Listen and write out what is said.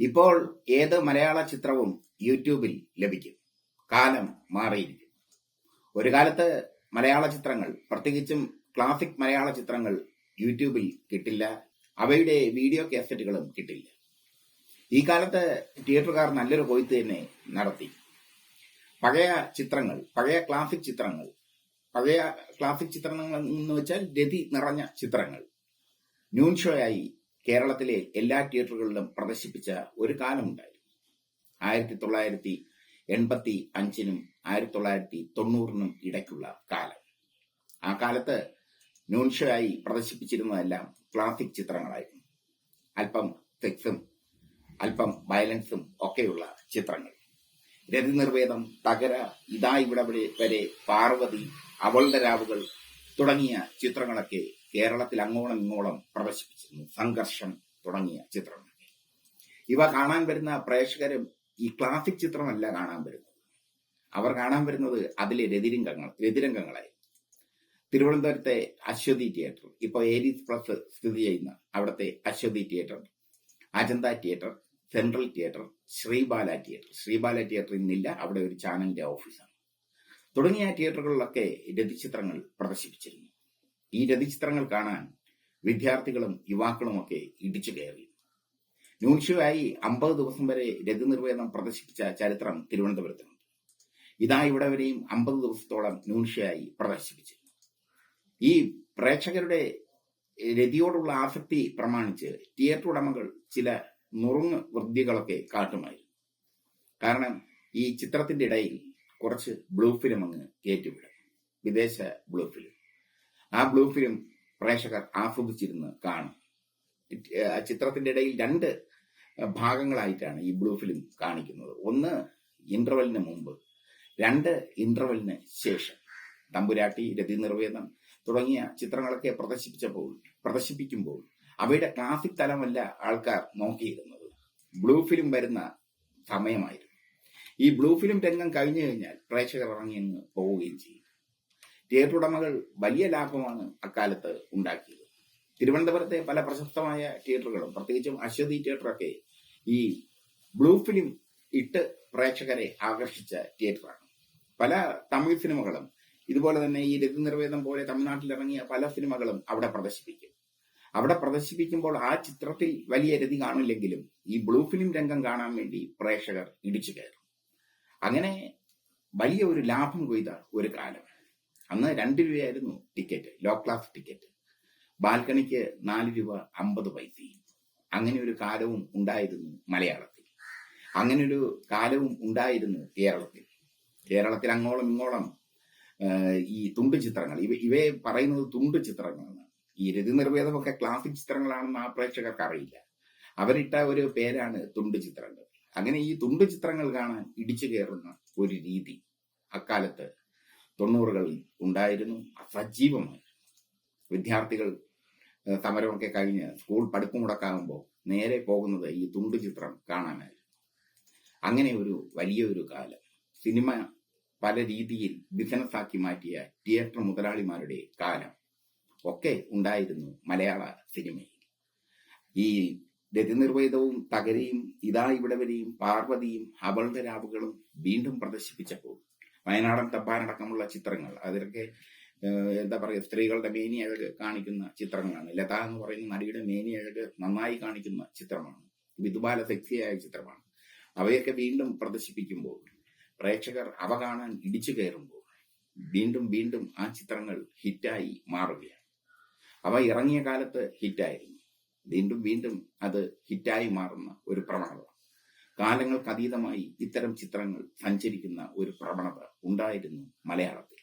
ഇപ്പോൾ ഏത് മലയാള ചിത്രവും യൂട്യൂബിൽ ലഭിക്കും. കാലം മാറിയിരിക്കും ഒരു കാലത്ത് മലയാള ചിത്രങ്ങൾ പ്രത്യേകിച്ചും ക്ലാസിക് മലയാള ചിത്രങ്ങൾ യൂട്യൂബിൽ കിട്ടില്ല. അവയുടെ വീഡിയോ കാസറ്റുകളും കിട്ടില്ല. ഈ കാലത്ത് തിയേറ്ററുകാർ നല്ലൊരു കൊയ്ത്ത് തന്നെ നടത്തി. പഴയ ചിത്രങ്ങൾ പഴയ ക്ലാസിക് ചിത്രങ്ങൾ പഴയ ക്ലാസിക് ചിത്രങ്ങൾ എന്ന് വെച്ചാൽ രതി നിറഞ്ഞ ചിത്രങ്ങൾ. ന്യൂൺ ഷോ ആയി കേരളത്തിലെ എല്ലാ തിയേറ്ററുകളിലും പ്രദർശിപ്പിച്ച ഒരു കാലമുണ്ടായിരുന്നു ആയിരത്തി തൊള്ളായിരത്തി എൺപത്തി അഞ്ചിനും ആയിരത്തി തൊള്ളായിരത്തി തൊണ്ണൂറിനും ഇടയ്ക്കുള്ള കാലം. ആ കാലത്ത് ആയി പ്രദർശിപ്പിച്ചിരുന്നതെല്ലാം ക്ലാസിക് ചിത്രങ്ങളായിരുന്നു. അല്പം സെക്സും അല്പം വയലൻസും ഒക്കെയുള്ള ചിത്രങ്ങൾ. രതി നിർവേദം തകര ഇതാ ഇവിടെ വരെ പാർവതി അവളുടെ രാവുകൾ തുടങ്ങിയ ചിത്രങ്ങളൊക്കെ കേരളത്തിൽ അങ്ങോളം ഇങ്ങോളം പ്രദർശിപ്പിച്ചിരുന്നു. സംഘർഷം തുടങ്ങിയ ചിത്രങ്ങൾ. ഇവ കാണാൻ വരുന്ന പ്രേക്ഷകരും ഈ ക്ലാസിക് ചിത്രമല്ല കാണാൻ വരുന്നത്. അവർ കാണാൻ വരുന്നത് അതിലെ രതിരംഗങ്ങൾ രതിരംഗങ്ങളായി. തിരുവനന്തപുരത്തെ അശ്വതി തിയേറ്റർ ഇപ്പോൾ ഏരീസ് പ്ലസ് സ്ഥിതി ചെയ്യുന്ന അവിടുത്തെ Aswathi theatre Ajantha theatre central theatre Sreebala theatre. Sreebala theatre ഇന്നില്ല അവിടെ ഒരു ചാനലിന്റെ ഓഫീസാണ്. തുടങ്ങിയ തിയേറ്ററുകളിലൊക്കെ രതിചിത്രങ്ങൾ പ്രദർശിപ്പിച്ചിരുന്നു. ഈ രതിചിത്രങ്ങൾ കാണാൻ വിദ്യാർത്ഥികളും യുവാക്കളുമൊക്കെ ഇടിച്ചു കയറി. ന്യൂഷ്യായി അമ്പത് ദിവസം വരെ രതിനിർവേദം പ്രദർശിപ്പിച്ച ചരിത്രം തിരുവനന്തപുരത്തുണ്ട്. ഇതാ ഇവിടെ വരെയും അമ്പത് ദിവസത്തോളം ന്യൂഷ്യായി പ്രദർശിപ്പിച്ചു ഈ പ്രേക്ഷകരുടെ രതിയോടുള്ള ആസക്തി പ്രമാണിച്ച് തിയേറ്റർ ഉടമകൾ ചില നുറുങ്ങ് വൃദ്ധികളൊക്കെ കാട്ടുമായിരുന്നു. കാരണം ഈ ചിത്രത്തിന്റെ ഇടയിൽ കുറച്ച് ബ്ലൂ ഫിലിം അങ്ങ് കയറ്റിവിടും വിദേശ ബ്ലൂ ഫിലിം. ആ ബ്ലൂ ഫിലിം പ്രേക്ഷകർ ആസ്വദിച്ചിരുന്ന് കാണും. ചിത്രത്തിന്റെ ഇടയിൽ രണ്ട് ഭാഗങ്ങളായിട്ടാണ് ഈ ബ്ലൂ ഫിലിം കാണിക്കുന്നത്. ഒന്ന് ഇന്റർവെലിന് മുമ്പ്. രണ്ട് ഇന്റർവെലിന് ശേഷം. തമ്പുരാട്ടി രതി നിർവേദം തുടങ്ങിയ ചിത്രങ്ങളൊക്കെ പ്രദർശിപ്പിച്ചപ്പോൾ പ്രദർശിപ്പിക്കുമ്പോൾ അവയുടെ ക്ലാസിക് തലമല്ല ആൾക്കാർ നോക്കിയിരുന്നത്. ബ്ലൂ ഫിലിം വരുന്ന സമയമായിരുന്നു. ഈ ബ്ലൂ ഫിലിം രംഗം കഴിഞ്ഞു കഴിഞ്ഞാൽ പ്രേക്ഷകർ ഇറങ്ങി പോവുകയും ചെയ്യും. തിയേറ്റർ ഉടമകൾ വലിയ ലാഭമാണ് അക്കാലത്ത് ഉണ്ടാക്കിയത്. തിരുവനന്തപുരത്തെ പല പ്രശസ്തമായ തിയേറ്ററുകളും പ്രത്യേകിച്ചും അശ്വതി തിയേറ്ററൊക്കെ ഈ ബ്ലൂ ഫിലിം ഇട്ട് പ്രേക്ഷകരെ ആകർഷിച്ച തിയേറ്ററാണ്. പല തമിഴ് സിനിമകളും ഇതുപോലെ തന്നെ ഈ രതി നിർവേദം പോലെ തമിഴ്നാട്ടിൽ ഇറങ്ങിയ പല സിനിമകളും അവിടെ പ്രദർശിപ്പിക്കും. അവിടെ പ്രദർശിപ്പിക്കുമ്പോൾ ആ ചിത്രത്തിൽ വലിയ രതി കാണില്ലെങ്കിലും ഈ ബ്ലൂ ഫിലിം രംഗം കാണാൻ വേണ്ടി പ്രേക്ഷകർ ഇടിച്ചു കയറും. അങ്ങനെ വലിയ ഒരു ലാഭം കൊയ്ത ഒരു കാലം. അന്ന് രണ്ട് രൂപയായിരുന്നു ടിക്കറ്റ് ലോ ക്ലാസ് ടിക്കറ്റ് ബാൽക്കണിക്ക് നാല് രൂപ അമ്പത് പൈസയും. അങ്ങനെ ഒരു കാലവും ഉണ്ടായിരുന്നു മലയാളത്തിൽ. അങ്ങനെ ഒരു കാലവും ഉണ്ടായിരുന്നു കേരളത്തിൽ. കേരളത്തിൽ അങ്ങോളം ഇങ്ങോളം ഈ തുണ്ട് ചിത്രങ്ങൾ ഇവ ഇവയെ പറയുന്നത് തുണ്ട് ചിത്രങ്ങളാണ്. ഈ രതി നിർവേദമൊക്കെ ക്ലാസിക് ചിത്രങ്ങളാണെന്ന് ആ പ്രേക്ഷകർക്ക് അറിയില്ല. അവരിട്ട ഒരു പേരാണ് തുണ്ട് ചിത്രങ്ങൾ. അങ്ങനെ ഈ തുണ്ട് ചിത്രങ്ങൾ കാണാൻ ഇടിച്ചു കയറുന്ന ഒരു രീതി അക്കാലത്ത് തൊണ്ണൂറുകളിൽ ഉണ്ടായിരുന്നു സജീവമായി. വിദ്യാർത്ഥികൾ സമരമൊക്കെ കഴിഞ്ഞ് സ്കൂൾ പഠിപ്പ് മുടക്കാകുമ്പോൾ നേരെ പോകുന്നത് ഈ തുണ്ടു ചിത്രം കാണാനായി അങ്ങനെ ഒരു വലിയൊരു കാലം. സിനിമ പല രീതിയിൽ ബിസിനസ്സാക്കി മാറ്റിയ തിയേറ്റർ മുതലാളിമാരുടെ കാലം ഒക്കെ ഉണ്ടായിരുന്നു മലയാള സിനിമയിൽ. ഈ രതിനിർവേദവും തകരയും ഇതാ ഇവിടെ വരെയും പാർവതിയും അവളുടെ രാവുകളും വീണ്ടും പ്രദർശിപ്പിച്ചപ്പോൾ വയനാടൻ തപ്പാനടക്കമുള്ള ചിത്രങ്ങൾ. അതിലൊക്കെ എന്താ പറയുക സ്ത്രീകളുടെ മേനിയഴക് കാണിക്കുന്ന ചിത്രങ്ങളാണ്. ലത എന്ന് പറയുന്ന നടിയുടെ മേനിയഴക് നന്നായി കാണിക്കുന്ന ചിത്രമാണ്. വിതുബാല സെക്സിയായ ചിത്രമാണ്. അവയൊക്കെ വീണ്ടും പ്രദർശിപ്പിക്കുമ്പോൾ പ്രേക്ഷകർ അവ കാണാൻ ഇടിച്ചു കയറുമ്പോൾ വീണ്ടും വീണ്ടും ആ ചിത്രങ്ങൾ ഹിറ്റായി മാറുകയാണ്. അവ ഇറങ്ങിയ കാലത്ത് ഹിറ്റായിരുന്നു. വീണ്ടും വീണ്ടും അത് ഹിറ്റായി മാറുന്ന ഒരു പ്രവണത കാലങ്ങൾക്ക് അതീതമായി ഇത്തരം ചിത്രങ്ങൾ സഞ്ചരിക്കുന്ന ഒരു പ്രവണത ഉണ്ടായിരുന്നു മലയാളത്തിൽ.